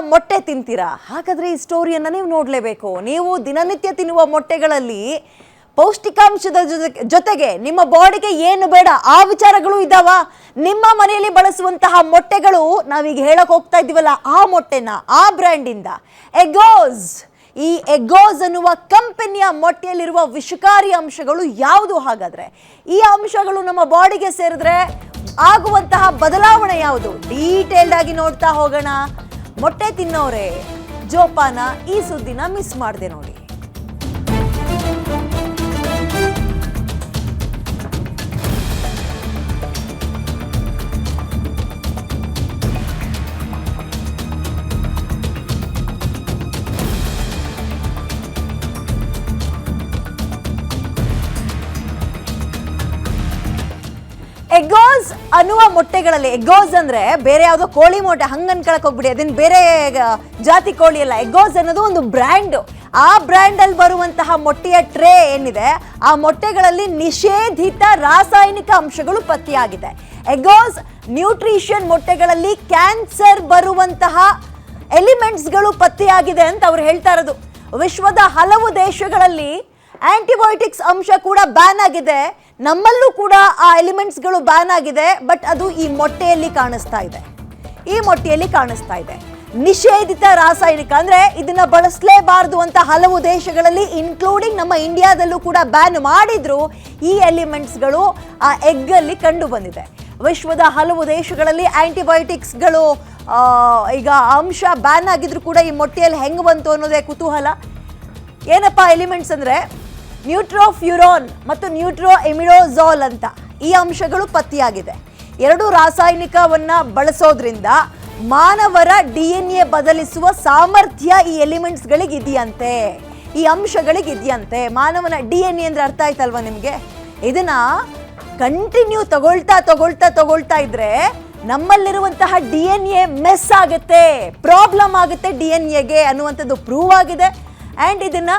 ಮೊಟ್ಟೆ ತಿಂತೀರಾ? ಹಾಗಾದ್ರೆ ಈ ಸ್ಟೋರಿಯನ್ನು ನೀವು ನೋಡಲೇಬೇಕು. ನೀವು ದಿನನಿತ್ಯ ತಿನ್ನುವ ಮೊಟ್ಟೆಗಳಲ್ಲಿ ಪೌಷ್ಟಿಕಾಂಶದ ಜೊತೆ- ಜೊತೆಗೆ ನಿಮ್ಮ ಬಾಡಿಗೆ ಏನು ಬೇಡ, ಆ ವಿಚಾರಗಳು ಇದ್ದಾವ ನಿಮ್ಮ ಮನೆಯಲ್ಲಿ ಬಳಸುವಂತಹ ಮೊಟ್ಟೆಗಳು ನಾವೀಗ ಹೇಳಕ್ ಹೋಗ್ತಾ ಇದ್ದೀವಲ್ಲ, ಆ ಮೊಟ್ಟೆನ, ಆ ಬ್ರ್ಯಾಂಡಿಂದ. ಎಗೋಸ್ ಈ ಎಗ್ಗೋಸ್ ಅನ್ನುವ ಕಂಪನಿಯ ಮೊಟ್ಟೆಯಲ್ಲಿರುವ ವಿಷಕಾರಿ ಅಂಶಗಳು ಯಾವುದು ಹಾಗಾದ್ರೆ? ಈ ಅಂಶಗಳು ನಮ್ಮ ಬಾಡಿಗೆ ಸೇರಿದ್ರೆ ಆಗುವಂತಹ ಬದಲಾವಣೆ ಯಾವುದು? ಡೀಟೇಲ್ಡ್ ಆಗಿ ನೋಡ್ತಾ ಹೋಗೋಣ. ಮೊಟ್ಟೆ ತಿನ್ನೋರೆ. ಜೋಪಾನ ಈ ಸುದ್ದಿನ ಮಿಸ್ ಮಾಡಿದೆ ನೋಡಿ. ಎಗ್ಗೋಸ್ ಅನ್ನುವ ಮೊಟ್ಟೆಗಳಲ್ಲಿ, ಎಗ್ಗೋಸ್ ಅಂದ್ರೆ ಬೇರೆ ಯಾವುದೋ ಕೋಳಿ ಮೊಟ್ಟೆ ಹಂಗ್ ಅನ್ಕೊಳಕ್ ಹೋಗ್ಬಿಡಿ ಅದನ್ನ ಬೇರೆ ಜಾತಿ ಕೋಳಿ ಅಲ್ಲ. ಎಗ್ಗೋಸ್ ಅನ್ನೋದು ಒಂದು ಬ್ರ್ಯಾಂಡ್. ಆ ಬ್ರ್ಯಾಂಡ್ ಅಲ್ಲಿ ಬರುವಂತಹ ಮೊಟ್ಟೆಯ ಟ್ರೇ ಏನಿದೆ, ಆ ಮೊಟ್ಟೆಗಳಲ್ಲಿ ನಿಷೇಧಿತ ರಾಸಾಯನಿಕ ಅಂಶಗಳು ಪತ್ತೆಯಾಗಿದೆ. ಎಗ್ಗೋಸ್ ನ್ಯೂಟ್ರಿಷನ್ ಮೊಟ್ಟೆಗಳಲ್ಲಿ ಕ್ಯಾನ್ಸರ್ ಬರುವಂತಹ ಎಲಿಮೆಂಟ್ಸ್ಗಳು ಪತ್ತೆಯಾಗಿದೆ ಅಂತ ಅವ್ರು ಹೇಳ್ತಾ ಇರೋದು. ವಿಶ್ವದ ಹಲವು ದೇಶಗಳಲ್ಲಿ ಆಂಟಿಬಯೋಟಿಕ್ಸ್ ಅಂಶ ಕೂಡ ಬ್ಯಾನ್ ಆಗಿದೆ. ನಮ್ಮಲ್ಲೂ ಕೂಡ ಆ ಎಲಿಮೆಂಟ್ಸ್ಗಳು ಬ್ಯಾನ್ ಆಗಿದೆ ಬಟ್ ಅದು ಈ ಮೊಟ್ಟೆಯಲ್ಲಿ ಕಾಣಿಸ್ತಾ ಇದೆ. ಈ ಮೊಟ್ಟೆಯಲ್ಲಿ ಕಾಣಿಸ್ತಾ ಇದೆ. ನಿಷೇಧಿತ ರಾಸಾಯನಿಕ ಅಂದ್ರೆ ಇದನ್ನ ಬಳಸಲೇಬಾರದು ಅಂತ ಹಲವು ದೇಶಗಳಲ್ಲಿ ಇನ್ಕ್ಲೂಡಿಂಗ್ ನಮ್ಮ ಇಂಡಿಯಾದಲ್ಲೂ ಕೂಡ ಬ್ಯಾನ್ ಮಾಡಿದ್ರು ಈ ಎಲಿಮೆಂಟ್ಸ್ಗಳು ಆ ಎಗ್ ಅಲ್ಲಿ ಕಂಡು ಬಂದಿದೆ. ವಿಶ್ವದ ಹಲವು ದೇಶಗಳಲ್ಲಿ ಆಂಟಿಬಯೋಟಿಕ್ಸ್ಗಳು ಈಗ ಅಂಶ ಬ್ಯಾನ್ ಆಗಿದ್ರು ಕೂಡ ಈ ಮೊಟ್ಟೆಯಲ್ಲಿ ಹೆಂಗೆ ಬಂತು ಅನ್ನೋದೇ ಕುತೂಹಲ. ಏನಪ್ಪ ಎಲಿಮೆಂಟ್ಸ್ ಅಂದ್ರೆ ನ್ಯೂಟ್ರೋಫ್ಯೂರೋನ್ ಮತ್ತು ನ್ಯೂಟ್ರೋ ಎಮಿಡೋಝಾಲ್ ಅಂತ ಈ ಅಂಶಗಳು ಪತ್ತೆಯಾಗಿದೆ. ಎರಡು ರಾಸಾಯನಿಕವನ್ನ ಬಳಸೋದ್ರಿಂದ ಮಾನವರ ಡಿ ಎನ್ ಎ ಬದಲಿಸುವ ಸಾಮರ್ಥ್ಯ ಈ ಎಲಿಮೆಂಟ್ಸ್ಗಳಿಗೆ ಇದೆಯಂತೆ ಈ ಅಂಶಗಳಿಗೆ ಇದೆಯಂತೆ ಮಾನವನ ಡಿ ಎನ್ ಎ ಅಂದ್ರೆ ಅರ್ಥ ಆಯ್ತಲ್ವ ನಿಮಗೆ? ಇದನ್ನ ಕಂಟಿನ್ಯೂ ತಗೊಳ್ತಾ ತಗೊಳ್ತಾ ತಗೊಳ್ತಾ ಇದ್ರೆ ನಮ್ಮಲ್ಲಿರುವಂತಹ ಡಿ ಎನ್ ಎ ಮೆಸ್ ಆಗುತ್ತೆ ಪ್ರಾಬ್ಲಮ್ ಆಗುತ್ತೆ ಡಿ ಎನ್ ಎಗೆ ಅನ್ನುವಂಥದ್ದು ಪ್ರೂವ್ ಆಗಿದೆ. ಆ್ಯಂಡ್ ಇದನ್ನ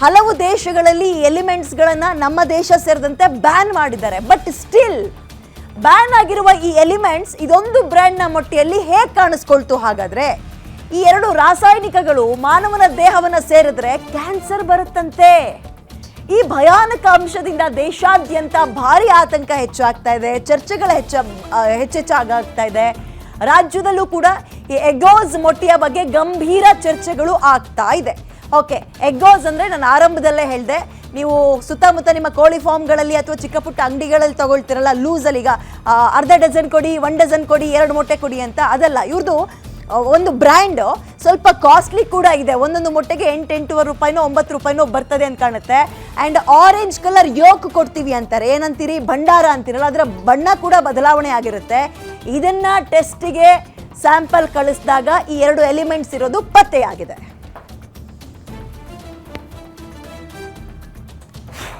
ಹಲವು ದೇಶಗಳಲ್ಲಿ ಎಲಿಮೆಂಟ್ಸ್ಗಳನ್ನು ನಮ್ಮ ದೇಶ ಸೇರಿದಂತೆ ಬ್ಯಾನ್ ಮಾಡಿದ್ದಾರೆ. ಬಟ್ ಸ್ಟಿಲ್ ಬ್ಯಾನ್ ಆಗಿರುವ ಈ ಎಲಿಮೆಂಟ್ಸ್ ಇದೊಂದು ಬ್ರ್ಯಾಂಡ್ನ ಮೊಟ್ಟೆಯಲ್ಲಿ ಹೇಗೆ ಕಾಣಿಸ್ಕೊಳ್ತು ಹಾಗಾದ್ರೆ? ಈ ಎರಡು ರಾಸಾಯನಿಕಗಳು ಮಾನವನ ದೇಹವನ್ನ ಸೇರಿದ್ರೆ ಕ್ಯಾನ್ಸರ್ ಬರುತ್ತಂತೆ. ಈ ಭಯಾನಕ ಅಂಶದಿಂದ ದೇಶಾದ್ಯಂತ ಭಾರಿ ಆತಂಕ ಹೆಚ್ಚಾಗ್ತಾ ಇದೆ, ಚರ್ಚೆಗಳ ಹೆಚ್ಚ ಹೆಚ್ಚೆಚ್ಚಾಗ್ತಾ ಇದೆ. ರಾಜ್ಯದಲ್ಲೂ ಕೂಡ ಈ ಎಗೋಸ್ ಮೊಟ್ಟೆಯ ಬಗ್ಗೆ ಗಂಭೀರ ಚರ್ಚೆಗಳು ಆಗ್ತಾ ಇದೆ. ಓಕೆ ಎಗ್ಗೋಸ್ ಅಂದರೆ ನಾನು ಆರಂಭದಲ್ಲೇ ಹೇಳಿದೆ. ನೀವು ಸುತ್ತಮುತ್ತ ನಿಮ್ಮ ಕೋಳಿ ಫಾರ್ಮ್ಗಳಲ್ಲಿ ಅಥವಾ ಚಿಕ್ಕ ಪುಟ್ಟ ಅಂಗಡಿಗಳಲ್ಲಿ ತಗೊಳ್ತಿರಲ್ಲ, ಲೂಸಲ್ಲಿ ಈಗ ಅರ್ಧ ಡಜನ್ ಕೊಡಿ ಒನ್ ಡಜನ್ ಕೊಡಿ, ಎರಡು ಮೊಟ್ಟೆ ಕೊಡಿ ಅಂತ ಅದಲ್ಲ. ಇವ್ರದ್ದು ಒಂದು ಬ್ರ್ಯಾಂಡ್ ಸ್ವಲ್ಪ ಕಾಸ್ಟ್ಲಿ ಕೂಡ ಇದೆ. ಒಂದೊಂದು ಮೊಟ್ಟೆಗೆ ಎಂಟು, ಎಂಟೂವರೆ ರೂಪಾಯಿನೋ, ಒಂಬತ್ತು ರೂಪಾಯಿನೋ ಬರ್ತದೆ ಅಂತ ಕಾಣುತ್ತೆ. ಆ್ಯಂಡ್ ಆರೆಂಜ್ ಕಲರ್ ಯೋಕ್ ಕೊಡ್ತೀವಿ ಅಂತಾರೆ. ಏನಂತೀರಿ? ಭಂಡಾರ ಅಂತೀರಲ್ಲ, ಅದರ ಬಣ್ಣ ಕೂಡ ಬದಲಾವಣೆ ಆಗಿರುತ್ತೆ. ಇದನ್ನು ಟೆಸ್ಟಿಗೆ ಸ್ಯಾಂಪಲ್ ಕಳಿಸಿದಾಗ ಈ ಎರಡು ಎಲಿಮೆಂಟ್ಸ್ ಇರೋದು ಪತ್ತೆಯಾಗಿದೆ.